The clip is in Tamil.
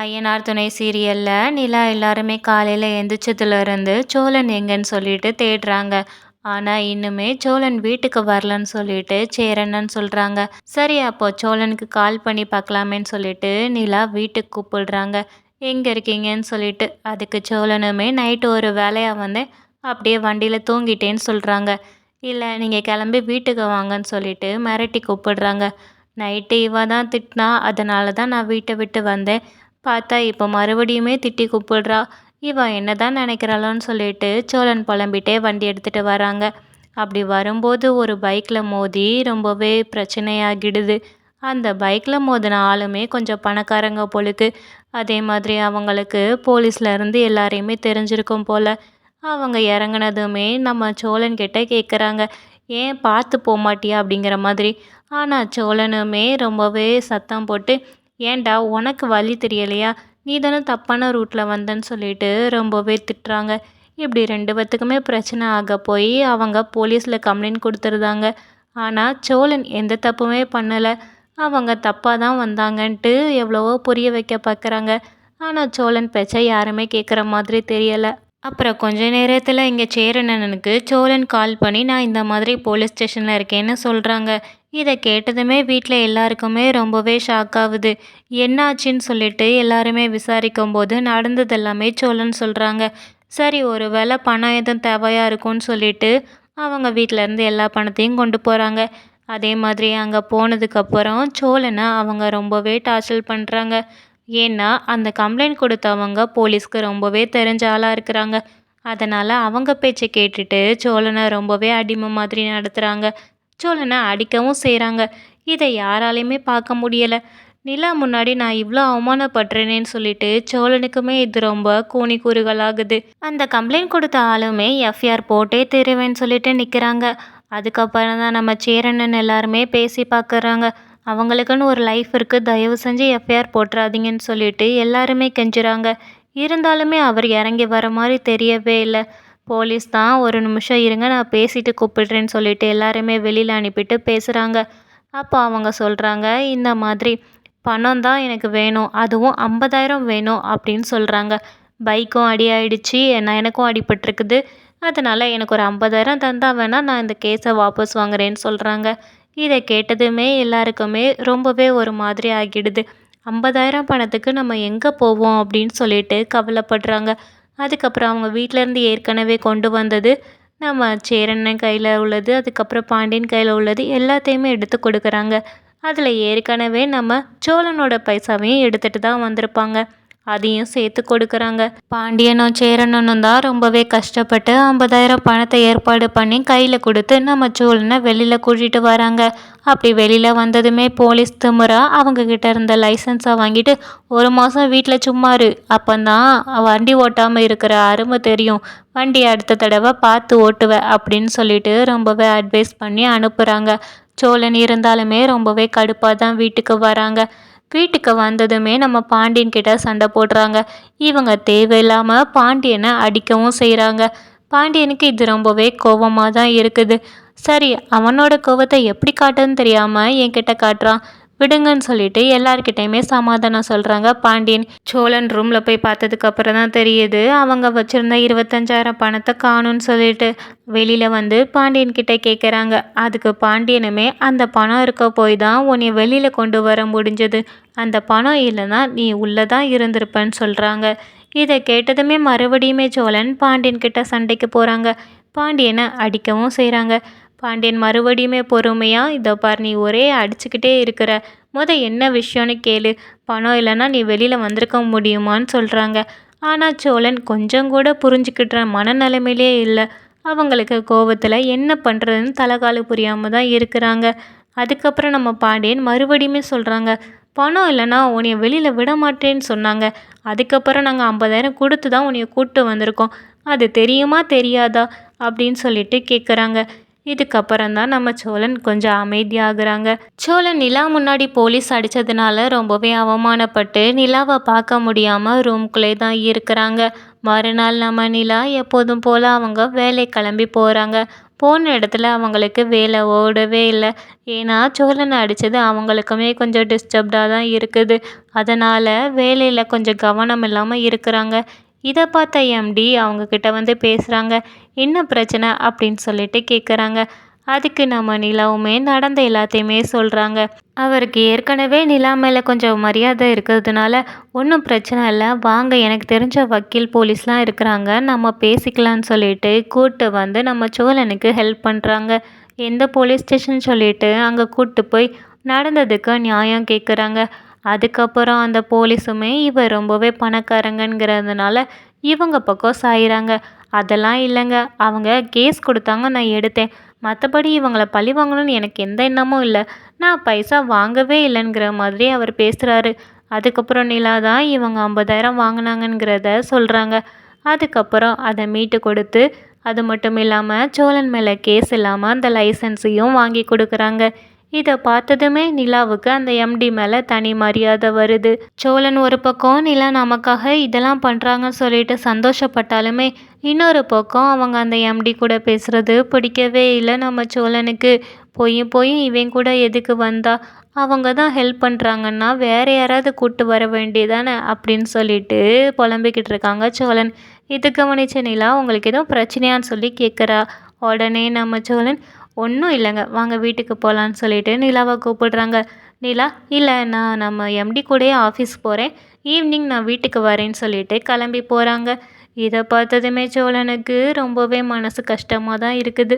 ஐயனார் துணை சீரியலில் நிலா எல்லாருமே காலையில் எந்திரிச்சதுலேருந்து சோழன் எங்கன்னு சொல்லிட்டு தேடுறாங்க. ஆனால் இன்னுமே சோழன் வீட்டுக்கு வரலன்னு சொல்லிட்டு சேரன்னு சொல்கிறாங்க சரி அப்போ சோழனுக்கு கால் பண்ணி பார்க்கலாமேன்னு சொல்லிட்டு நிலா வீட்டுக்கு கூப்பிடுறாங்க. எங்கே இருக்கீங்கன்னு சொல்லிட்டு அதுக்கு சோழனுமே நைட்டு ஒரு வேலையாக வந்து அப்படியே வண்டியில் தூங்கிட்டேன்னு சொல்கிறாங்க இல்லை நீங்கள் கிளம்பி வீட்டுக்கு வாங்கன்னு சொல்லிட்டு மிரட்டி கூப்பிடுறாங்க. நைட்டு இவ தான் திட்டினா அதனால தான் நான் வீட்டை விட்டு வந்தேன். பார்த்தா இப்போ மறுபடியுமே திட்டி கூப்பிடுறா. இவன் என்ன தான் நினைக்கிறாளோன்னு சொல்லிட்டு சோழன் புலம்பிட்டே வண்டி எடுத்துகிட்டு வராங்க. அப்படி வரும்போது ஒரு பைக்கில் மோதி ரொம்பவே பிரச்சனையாகிடுது. அந்த பைக்கில் மோதின ஆளுமே கொஞ்சம் பணக்காரங்க போலுக்கு. அதே மாதிரி அவங்களுக்கு போலீஸ்லேருந்து எல்லாரையுமே தெரிஞ்சிருக்கும் போல். அவங்க இறங்குனதுமே நம்ம சோழன் கிட்ட கேட்குறாங்க ஏன் பார்த்து போக மாட்டியா அப்படிங்கிற மாதிரி. ஆனால் சோழனுமே ரொம்பவே சத்தம் போட்டு ஏன்டா உனக்கு வழி தெரியலையா? நீ தானே தப்பான ரூட்டில் வந்தேன்னு சொல்லிட்டு ரொம்பவே திட்டுறாங்க. இப்படி ரெண்டு பேத்துக்குமே பிரச்சனை ஆக போய் அவங்க போலீஸில் கம்ப்ளைண்ட் கொடுத்துருந்தாங்க ஆனால் சோழன் எந்த தப்புமே பண்ணலை. அவங்க தப்பாக தான் வந்தாங்கன்ட்டு எவ்வளவோ புரிய வைக்க பார்க்குறாங்க ஆனால் சோழன் பேச்சை யாருமே கேட்குற மாதிரி தெரியலை. அப்புறம் கொஞ்ச நேரத்தில் இங்கே சேரனனுக்கு சோழன் கால் பண்ணி நான் இந்த மாதிரி போலீஸ் ஸ்டேஷனில் இருக்கேன்னு சொல்கிறாங்க இதை கேட்டதுமே வீட்டில் எல்லாருக்குமே ரொம்பவே ஷாக் ஆகுது. என்னாச்சுன்னு சொல்லிட்டு எல்லாருமே விசாரிக்கும் போது நடந்தது எல்லாமே சோழன் சொல்கிறாங்க சரி ஒரு வேளை பணம் எதுவும் தேவையாக இருக்கும்னு சொல்லிட்டு அவங்க வீட்டிலேருந்து எல்லா பணத்தையும் கொண்டு போகிறாங்க அதே மாதிரி அங்கே போனதுக்கப்புறம் சோழனை அவங்க ரொம்பவே டார்ச்சல் பண்ணுறாங்க ஏன்னா அந்த கம்ப்ளைண்ட் கொடுத்தவங்க போலீஸ்க்கு ரொம்பவே தெரிஞ்ச ஆளாக இருக்கிறாங்க. அதனால் அவங்க பேச்சை கேட்டுட்டு சோழனை ரொம்பவே அடிமை மாதிரி நடத்துகிறாங்க சோழனை அடிக்கவும் செய்கிறாங்க இதை யாராலையுமே பார்க்க முடியலை. நிலா முன்னாடி நான் இவ்வளோ அவமானப்படுறேனேன்னு சொல்லிட்டு சோழனுக்குமே இது ரொம்ப கூனி கூறுகளாகுது அந்த கம்ப்ளைண்ட் கொடுத்த ஆளுமே எஃப்ஐஆர் போட்டே தருவேன்னு சொல்லிட்டு நிற்கிறாங்க அதுக்கப்புறம் தான் நம்ம சேரண்ணன் எல்லாருமே பேசி பார்க்குறாங்க. அவங்களுக்குன்னு ஒரு லைஃப் இருக்குது தயவு செஞ்சு எஃப்ஐஆர் போட்டுறாதீங்கன்னு சொல்லிட்டு எல்லாருமே கெஞ்சுறாங்க. இருந்தாலுமே அவர் இறங்கி வர மாதிரி தெரியவே இல்லை. போலீஸ் தான் ஒரு நிமிஷம் இருங்க நான் பேசிட்டு கூப்பிடுறேன்னு சொல்லிட்டு எல்லாருமே வெளியில் அனுப்பிட்டு பேசுகிறாங்க அப்போ அவங்க சொல்கிறாங்க இந்த மாதிரி பணம் தான் எனக்கு வேணும் அதுவும் ஐம்பதாயிரம் வேணும் அப்படின்னு சொல்கிறாங்க பைக்கும் அடி ஆயிடுச்சு நான் எனக்கும் அடிபட்டிருக்குது. அதனால் எனக்கு ஒரு ஐம்பதாயிரம் தந்தால் வேணால் நான் இந்த கேஸை வாபஸ் வாங்குறேன்னு சொல்கிறாங்க இதை கேட்டதுமே எல்லாருக்குமே ரொம்பவே ஒரு மாதிரி ஆகிடுது. ஐம்பதாயிரம் பணத்துக்கு நம்ம எங்கே போவோம் அப்படின்னு சொல்லிட்டு கவலைப்படுறாங்க. அதுக்கப்புறம் அவங்க வீட்டிலேருந்து ஏற்கனவே கொண்டு வந்தது நம்ம சேரண்ணன் கையில் உள்ளது அதுக்கப்புறம் பாண்டியன் கையில் உள்ளது எல்லாத்தையுமே எடுத்து கொடுக்குறாங்க. அதில் ஏற்கனவே நம்ம சோழனோட பைசாவையும் எடுத்துகிட்டு தான் வந்திருப்பாங்க. அதையும் சேர்த்து கொடுக்குறாங்க. பாண்டியனும் சேரனும் தான் ரொம்பவே கஷ்டப்பட்டு ஐம்பதாயிரம் பணத்தை ஏற்பாடு பண்ணி கையில் கொடுத்து நம்ம சோழனை வெளியில் கூட்டிகிட்டு வராங்க. அப்படி வெளியில் வந்ததுமே போலீஸ் திமுறா அவங்கக்கிட்ட இருந்த லைசன்ஸை வாங்கிட்டு ஒரு மாதம் வீட்டில் சும்மா இரு. அப்போந்தான் வண்டி ஓட்டாமல் இருக்கிற அருமை தெரியும். வண்டி அடுத்த தடவை பார்த்து ஓட்டுவேன் அப்படின்னு சொல்லிட்டு ரொம்பவே அட்வைஸ் பண்ணி அனுப்புகிறாங்க சோழன் இருந்தாலுமே ரொம்பவே கடுப்பாக தான் வீட்டுக்கு வராங்க. வீட்டுக்கு வந்ததுமே நம்ம பாண்டியன் கிட்ட சண்டை போடுறாங்க. இவங்க தேவையில்லாமல் பாண்டியனை அடிக்கவும் செய்கிறாங்க பாண்டியனுக்கு இது ரொம்பவே கோபமாக தான் இருக்குது. சரி அவனோட கோவத்தை எப்படி காட்டுன்னு தெரியாமல் என்கிட்ட காட்டுறான். விடுங்கன்னு சொல்லிட்டு எல்லார்கிட்டையுமே சமாதானம் சொல்கிறாங்க பாண்டியன் சோழன் ரூமில் போய் பார்த்ததுக்கப்புறம் தான் தெரியுது. அவங்க வச்சுருந்த இருபத்தஞ்சாயிரம் பணத்தை காணும்னு சொல்லிட்டு வெளியில் வந்து பாண்டியன் கிட்டே கேட்குறாங்க அதுக்கு பாண்டியனுமே அந்த பணம் இருக்க போய் தான் உன்னை வெளியில் கொண்டு வர முடிஞ்சது. அந்த பணம் இல்லைன்னா நீ உள்ளே தான் இருந்திருப்பேன்னு சொல்கிறாங்க இதை கேட்டதுமே மறுபடியுமே சோழன் பாண்டியன் கிட்ட சண்டைக்கு போகிறாங்க பாண்டியனை அடிக்கவும் செய்கிறாங்க பாண்டியன் மறுபடியுமே பொறுமையாக இதோ பார் நீ ஒரே அடிச்சுக்கிட்டே இருக்கிற. முத என்ன விஷயம்னு கேளு. பணம் இல்லைன்னா நீ வெளியில் வந்திருக்க முடியுமான்னு சொல்கிறாங்க ஆனால் சோழன் கொஞ்சம் கூட புரிஞ்சுக்கிட்ட மனநிலைமையிலே இல்லை. அவங்களுக்கு கோபத்தில் என்ன பண்ணுறதுன்னு தலைகாலு புரியாமல் தான் இருக்கிறாங்க. அதுக்கப்புறம் நம்ம பாண்டியன் மறுபடியுமே சொல்கிறாங்க பணம் இல்லைன்னா உன்னைய வெளியில் விட மாட்டேன்னு சொன்னாங்க. அதுக்கப்புறம் நாங்கள் ஐம்பதாயிரம் கொடுத்து தான் உன்னைய கூப்பிட்டு வந்திருக்கோம். அது தெரியுமா தெரியாதா? அப்படின்னு சொல்லிட்டு கேட்குறாங்க இதுக்கப்புறம் தான் நம்ம சோழன் கொஞ்சம் அமைதியாகிறாங்க. சோழன் நிலா முன்னாடி போலீஸ் அடித்ததுனால ரொம்பவே அவமானப்பட்டு நிலாவை பார்க்க முடியாமல் ரூம்குள்ளே தான் இருக்கிறாங்க. மறுநாள் நம்ம நிலா எப்போதும் போல் அவங்க வேலை கிளம்பி போகிறாங்க போன இடத்துல அவங்களுக்கு வேலை ஓடவே இல்லை. ஏன்னா சோழனை அடித்தது அவங்களுக்குமே கொஞ்சம் டிஸ்டர்ப்டாக தான் இருக்குது. அதனால் வேலையில் கொஞ்சம் கவனம் இல்லாமல் இருக்கிறாங்க. இதை பார்த்த எம்டி அவங்கக்கிட்ட வந்து பேசுகிறாங்க என்ன பிரச்சனை? அப்படின்னு சொல்லிட்டு கேட்குறாங்க அதுக்கு நம்ம நிலாவுமே நடந்த எல்லாத்தையுமே சொல்கிறாங்க அவருக்கு ஏற்கனவே நிலா மேலே கொஞ்சம் மரியாதை இருக்கிறதுனால ஒன்றும் பிரச்சனை இல்லை வாங்க எனக்கு தெரிஞ்ச வக்கீல் போலீஸ்லாம் இருக்கிறாங்க நம்ம பேசிக்கலான்னு சொல்லிட்டு கூட்டு வந்து நம்ம சோழனுக்கு ஹெல்ப் பண்ணுறாங்க எந்த போலீஸ் ஸ்டேஷன் சொல்லிட்டு அங்கே கூப்பிட்டு போய் நடந்ததுக்கு நியாயம் கேட்குறாங்க அதுக்கப்புறம் அந்த போலீஸுமே இவர் ரொம்பவே பணக்காரங்கங்கிறதுனால இவங்க பக்கம் சாயிறாங்க. அதெல்லாம் இல்லைங்க. அவங்க கேஸ் கொடுத்தாங்க நான் எடுத்தேன். மற்றபடி இவங்கள பழி வாங்கணும்னு எனக்கு எந்த எண்ணமும் இல்லை. நான் பைசா வாங்கவே இல்லைங்கிற மாதிரி அவர் பேசுகிறாரு அதுக்கப்புறம் நிலா தான் இவங்க ஐம்பதாயிரம் வாங்கினாங்கங்கிறத சொல்கிறாங்க அதுக்கப்புறம் அதை மீட்டு கொடுத்து அது மட்டும் இல்லாமல் சோழன் மேலே கேஸ் இல்லாமல் அந்த லைசன்ஸையும் வாங்கி கொடுக்குறாங்க. இதை பார்த்ததுமே நிலாவுக்கு அந்த எம்டி மேலே தனி மரியாதை வருது. சோழன் ஒரு பக்கம் நிலா நமக்காக இதெல்லாம் பண்ணுறாங்கன்னு சொல்லிட்டு சந்தோஷப்பட்டாலுமே இன்னொரு பக்கம் அவங்க அந்த எம்டி கூட பேசுகிறது பிடிக்கவே இல்லை நம்ம சோழனுக்கு. போய் போய் இவன் கூட எதுக்கு வந்தா? அவங்க தான் ஹெல்ப் பண்ணுறாங்கன்னா வேறு யாராவது கூப்பிட்டு வர வேண்டியதானே அப்படின்னு சொல்லிட்டு புலம்பிக்கிட்டு இருக்காங்க சோழன். இது கவனிச்ச நிலா உங்களுக்கு எதுவும் பிரச்சனையான்னு சொல்லி கேட்குறா உடனே நம்ம சோழன் ஒன்றும் இல்லைங்க. வாங்க வீட்டுக்கு போகலான்னு சொல்லிட்டு நிலாவை கூப்பிடுறாங்க. நிலா இல்லை நான் நம்ம எம்டி கூடயே ஆஃபீஸ் போகிறேன் ஈவினிங் நான் வீட்டுக்கு வரேன்னு சொல்லிட்டு கிளம்பி போகிறாங்க இதை பார்த்ததுமே சோழனுக்கு ரொம்பவே மனசு கஷ்டமாக தான் இருக்குது.